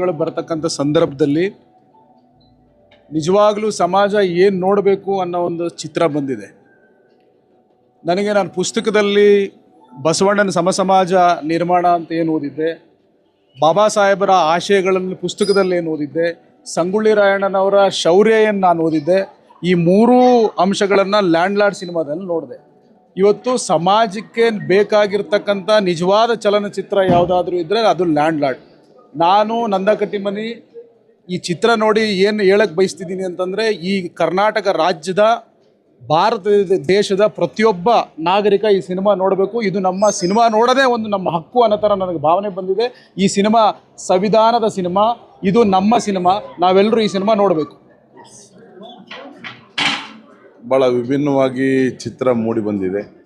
ಗಳು ಬರತಕ್ಕಂಥ ಸಂದರ್ಭದಲ್ಲಿ ನಿಜವಾಗ್ಲೂ ಸಮಾಜ ಏನು ನೋಡಬೇಕು ಅನ್ನೋ ಒಂದು ಚಿತ್ರ ಬಂದಿದೆ. ನನಗೆ ನಾನು ಪುಸ್ತಕದಲ್ಲಿ ಬಸವಣ್ಣನ ಸಮಸಮಾಜ ನಿರ್ಮಾಣ ಅಂತ ಏನು ಓದಿದ್ದೆ, ಬಾಬಾ ಸಾಹೇಬರ ಆಶಯಗಳನ್ನು ಪುಸ್ತಕದಲ್ಲಿ ಏನು ಓದಿದ್ದೆ, ಸಂಗೊಳ್ಳಿ ರಾಯಣ್ಣನವರ ಶೌರ್ಯನ್ನು ನಾನು ಓದಿದ್ದೆ, ಈ ಮೂರೂ ಅಂಶಗಳನ್ನು ಲ್ಯಾಂಡ್ ಲಾರ್ಡ್ ಸಿನಿಮಾದಲ್ಲಿ ನೋಡಿದೆ. ಇವತ್ತು ಸಮಾಜಕ್ಕೆ ಬೇಕಾಗಿರ್ತಕ್ಕಂಥ ನಿಜವಾದ ಚಲನಚಿತ್ರ ಯಾವುದಾದ್ರೂ ಇದ್ದರೆ ಅದು ಲ್ಯಾಂಡ್ ಲಾರ್ಡ್ ನಾನು ನಂದಕಟ್ಟಿಮನಿ ಈ ಚಿತ್ರ ನೋಡಿ ಏನು ಹೇಳಕ್ಕೆ ಬಯಸ್ತಿದ್ದೀನಿ ಅಂತಂದರೆ, ಈ ಕರ್ನಾಟಕ ರಾಜ್ಯದ, ಭಾರತ ದೇಶದ ಪ್ರತಿಯೊಬ್ಬ ನಾಗರಿಕ ಈ ಸಿನಿಮಾ ನೋಡಬೇಕು. ಇದು ನಮ್ಮ ಸಿನಿಮಾ ನೋಡೋದೇ ಒಂದು ನಮ್ಮ ಹಕ್ಕು ಅನ್ನೋ ಥರ ನನಗೆ ಭಾವನೆ ಬಂದಿದೆ. ಈ ಸಿನಿಮಾ ಸಂವಿಧಾನದ ಸಿನಿಮಾ, ಇದು ನಮ್ಮ ಸಿನಿಮಾ, ನಾವೆಲ್ಲರೂ ಈ ಸಿನಿಮಾ ನೋಡಬೇಕು. ಭಾಳ ವಿಭಿನ್ನವಾಗಿ ಚಿತ್ರ ಮೂಡಿ ಬಂದಿದೆ.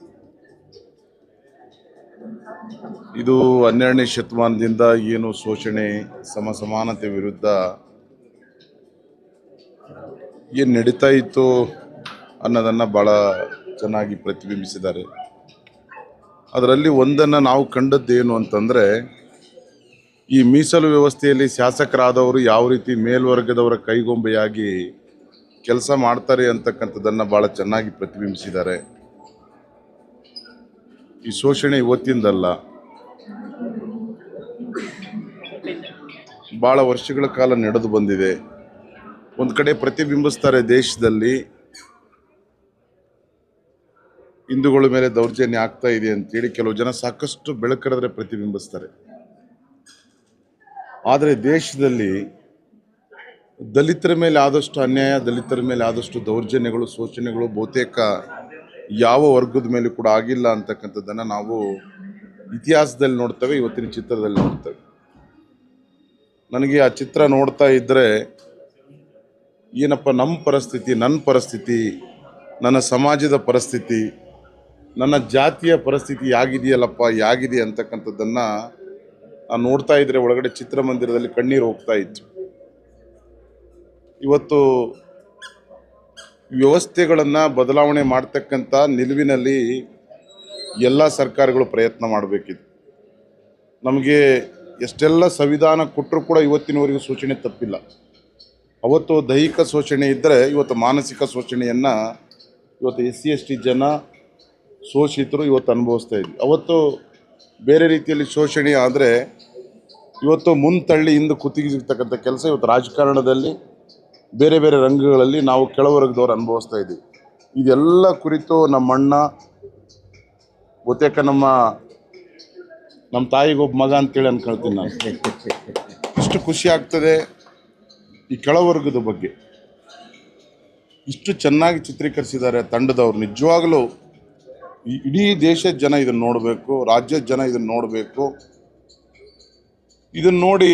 ಇದು ಹನ್ನೆರಡನೇ ಶತಮಾನದಿಂದ ಏನು ಶೋಷಣೆ, ಸಮ ಸಮಾನತೆ ವಿರುದ್ಧ ಏನು ನಡೀತಾ ಇತ್ತು ಅನ್ನೋದನ್ನು ಭಾಳ ಚೆನ್ನಾಗಿ ಪ್ರತಿಬಿಂಬಿಸಿದ್ದಾರೆ. ಅದರಲ್ಲಿ ಒಂದನ್ನು ನಾವು ಕಂಡದ್ದೇನು ಅಂತಂದರೆ, ಈ ಮೀಸಲು ವ್ಯವಸ್ಥೆಯಲ್ಲಿ ಶಾಸಕರಾದವರು ಯಾವ ರೀತಿ ಮೇಲ್ವರ್ಗದವರ ಕೈಗೊಂಬೆಯಾಗಿ ಕೆಲಸ ಮಾಡ್ತಾರೆ ಅಂತಕ್ಕಂಥದ್ದನ್ನು ಭಾಳ ಚೆನ್ನಾಗಿ ಪ್ರತಿಬಿಂಬಿಸಿದ್ದಾರೆ. ಈ ಶೋಷಣೆ ಇವತ್ತಿಂದಲ್ಲ. ಭಾಳ ವರ್ಷಗಳ ಕಾಲ ನಡೆದು ಬಂದಿದೆ. ಒಂದು ಕಡೆ ಪ್ರತಿಬಿಂಬಿಸ್ತಾರೆ ದೇಶದಲ್ಲಿ. ಹಿಂದೂಗಳ ಮೇಲೆ ದೌರ್ಜನ್ಯ ಆಗ್ತಾ ಇದೆ ಅಂತೇಳಿ ಕೆಲವು ಜನ ಸಾಕಷ್ಟು ಬೆಳಕರೆದ್ರೆ ಪ್ರತಿಬಿಂಬಿಸ್ತಾರೆ. ಆದರೆ ದೇಶದಲ್ಲಿ ದಲಿತರ ಮೇಲೆ ಆದಷ್ಟು ಅನ್ಯಾಯ, ದಲಿತರ ಮೇಲೆ ಆದಷ್ಟು ದೌರ್ಜನ್ಯಗಳು ಶೋಷಣೆಗಳು ಬಹುತೇಕ ಯಾವ ವರ್ಗದ ಮೇಲೆ ಕೂಡ ಆಗಿಲ್ಲ ಅಂತಕ್ಕಂಥದ್ದನ್ನು ನಾವು ಇತಿಹಾಸದಲ್ಲಿ ನೋಡ್ತೇವೆ, ಇವತ್ತಿನ ಚಿತ್ರದಲ್ಲಿ ನೋಡ್ತೇವೆ. ನನಗೆ ಆ ಚಿತ್ರ ನೋಡ್ತಾ ಇದ್ದರೆ ಏನಪ್ಪ ನಮ್ಮ ಪರಿಸ್ಥಿತಿ ನನ್ನ ಪರಿಸ್ಥಿತಿ, ನನ್ನ ಸಮಾಜದ ಪರಿಸ್ಥಿತಿ, ನನ್ನ ಜಾತಿಯ ಪರಿಸ್ಥಿತಿ ಯಾಗಿದೆಯಲ್ಲಪ್ಪ, ಯಾಗಿದೆ ಅಂತಕ್ಕಂಥದ್ದನ್ನು ನಾನು ನೋಡ್ತಾ ಇದ್ದರೆ ಒಳಗಡೆ ಚಿತ್ರಮಂದಿರದಲ್ಲಿ ಕಣ್ಣೀರು ಹೋಗ್ತಾ ಇತ್ತು. ಇವತ್ತು ವ್ಯವಸ್ಥೆಗಳನ್ನು ಬದಲಾವಣೆ ಮಾಡ್ತಕ್ಕಂಥ ನಿಲುವಿನಲ್ಲಿ ಎಲ್ಲ ಸರ್ಕಾರಗಳು ಪ್ರಯತ್ನ ಮಾಡಬೇಕಿದೆ ನಮಗೆ ಎಷ್ಟೆಲ್ಲ ಸಂವಿಧಾನ ಕೊಟ್ಟರೂ ಕೂಡ ಇವತ್ತಿನವರೆಗೂ ಶೋಷಣೆ ತಪ್ಪಿಲ್ಲ. ಅವತ್ತು ದೈಹಿಕ ಶೋಷಣೆ ಇದ್ದರೆ ಇವತ್ತು ಮಾನಸಿಕ ಶೋಷಣೆಯನ್ನು ಇವತ್ತು ಎಸ್ ಸಿ ಎಸ್ ಟಿ ಜನ ಶೋಷಿತರು ಇವತ್ತು ಅನುಭವಿಸ್ತಾ ಇದ್ವಿ. ಅವತ್ತು ಬೇರೆ ರೀತಿಯಲ್ಲಿ ಶೋಷಣೆ ಆದರೆ ಇವತ್ತು ಮುಂತಳ್ಳಿ ಹಿಂದೆ ಕುತ್ತಿಗಿರ್ತಕ್ಕಂಥ ಕೆಲಸ ಇವತ್ತು ರಾಜಕಾರಣದಲ್ಲಿ ಬೇರೆ ಬೇರೆ ರಂಗಗಳಲ್ಲಿ ನಾವು ಕೆಳವರ್ಗದವ್ರು ಅನುಭವಿಸ್ತಾ ಇದ್ದೀವಿ ಇದೆಲ್ಲ ಕುರಿತು ನಮ್ಮಣ್ಣ ಬಹುತೇಕ ನಮ್ಮ ನಮ್ಮ ತಾಯಿಗೊಬ್ಬ ಮಗ ಅಂತೇಳಿ ಅನ್ಕೊಳ್ತೀನಿ ನಾನು. ಇಷ್ಟು ಖುಷಿ ಆಗ್ತದೆ ಈ ಕೆಳವರ್ಗದ ಬಗ್ಗೆ. ಇಷ್ಟು ಚೆನ್ನಾಗಿ ಚಿತ್ರೀಕರಿಸಿದ್ದಾರೆ ತಂಡದವ್ರು. ನಿಜವಾಗಲೂ ಇಡೀ ದೇಶದ ಜನ ಇದನ್ನು ನೋಡಬೇಕು, ರಾಜ್ಯದ ಜನ ಇದನ್ನು ನೋಡಬೇಕು. ಇದನ್ನು ನೋಡಿ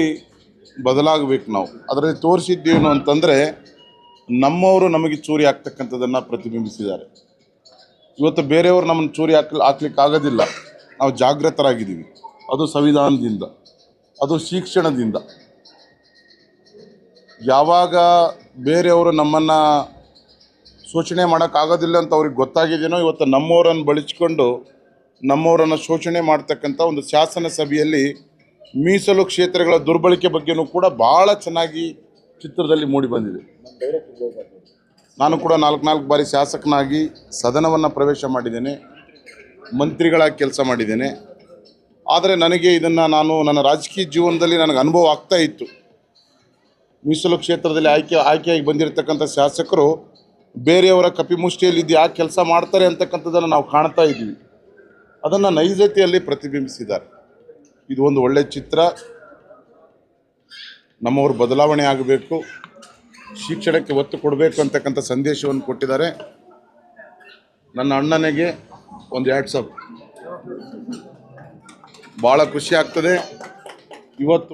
ಬದಲಾಗಬೇಕು ನಾವು. ಅದರಲ್ಲಿ ತೋರಿಸಿದ್ದೇನು ಅಂತಂದರೆ ನಮ್ಮವರು ನಮಗೆ ಚೂರಿ ಆಗ್ತಕ್ಕಂಥದ್ದನ್ನು ಪ್ರತಿಬಿಂಬಿಸಿದ್ದಾರೆ. ಇವತ್ತು ಬೇರೆಯವರು ನಮ್ಮನ್ನು ಚೂರಿ ಹಾಕ್ಲಿ ಹಾಕ್ಲಿಕ್ಕೆ ಆಗೋದಿಲ್ಲ ನಾವು ಜಾಗೃತರಾಗಿದ್ದೀವಿ ಅದು ಸಂವಿಧಾನದಿಂದ, ಅದು ಶಿಕ್ಷಣದಿಂದ. ಯಾವಾಗ ಬೇರೆಯವರು ನಮ್ಮನ್ನು ಶೋಷಣೆ ಮಾಡೋಕ್ಕಾಗೋದಿಲ್ಲ ಅಂತ ಅವ್ರಿಗೆ ಗೊತ್ತಾಗಿದೆಯೋ ಇವತ್ತು ನಮ್ಮವರನ್ನು ಬಳಸಿಕೊಂಡು ನಮ್ಮವರನ್ನು ಶೋಷಣೆ ಮಾಡ್ತಕ್ಕಂಥ ಒಂದು ಶಾಸನ ಸಭೆಯಲ್ಲಿ ಮೀಸಲು ಕ್ಷೇತ್ರಗಳ ದುರ್ಬಳಕೆ ಬಗ್ಗೆನೂ ಕೂಡ ಭಾಳ ಚೆನ್ನಾಗಿ ಚಿತ್ರದಲ್ಲಿ ಮೂಡಿ ಬಂದಿದೆ. ನಾನು ಕೂಡ ನಾಲ್ಕು ನಾಲ್ಕು ಬಾರಿ ಶಾಸಕನಾಗಿ ಸದನವನ್ನು ಪ್ರವೇಶ ಮಾಡಿದ್ದೇನೆ, ಮಂತ್ರಿಗಳಾಗಿ ಕೆಲಸ ಮಾಡಿದ್ದೇನೆ. ಆದರೆ ನನಗೆ ಇದನ್ನು ನಾನು ನನ್ನ ರಾಜಕೀಯ ಜೀವನದಲ್ಲಿ ನನಗೆ ಅನುಭವ ಆಗ್ತಾ ಇತ್ತು. ಮೀಸಲು ಕ್ಷೇತ್ರದಲ್ಲಿ ಆಯ್ಕೆ, ಆಯ್ಕೆಯಾಗಿ ಬಂದಿರತಕ್ಕಂಥ ಶಾಸಕರು ಬೇರೆಯವರ ಕಪಿಮುಷ್ಟಿಯಲ್ಲಿ ಇದು ಯಾಕೆ ಕೆಲಸ ಮಾಡ್ತಾರೆ ಅಂತಕ್ಕಂಥದ್ದನ್ನು ನಾವು ಕಾಣ್ತಾ ಇದ್ದೀವಿ ಅದನ್ನು ನೈಜತೆಯಲ್ಲಿ ಪ್ರತಿಬಿಂಬಿಸಿದ್ದಾರೆ. ಇದು ಒಂದು ಒಳ್ಳೆಯ ಚಿತ್ರ. ನಮ್ಮವರು ಬದಲಾವಣೆ ಆಗಬೇಕು. ಶಿಕ್ಷಣಕ್ಕೆ ಒತ್ತು ಕೊಡಬೇಕು ಅಂತಕ್ಕಂಥ ಸಂದೇಶವನ್ನು ಕೊಟ್ಟಿದ್ದಾರೆ. ನನ್ನ ಅಣ್ಣನಿಗೆ ಒಂದು ಎರಡು ಸಬ್ ಭಾಳ ಖುಷಿ ಆಗ್ತದೆ. ಇವತ್ತು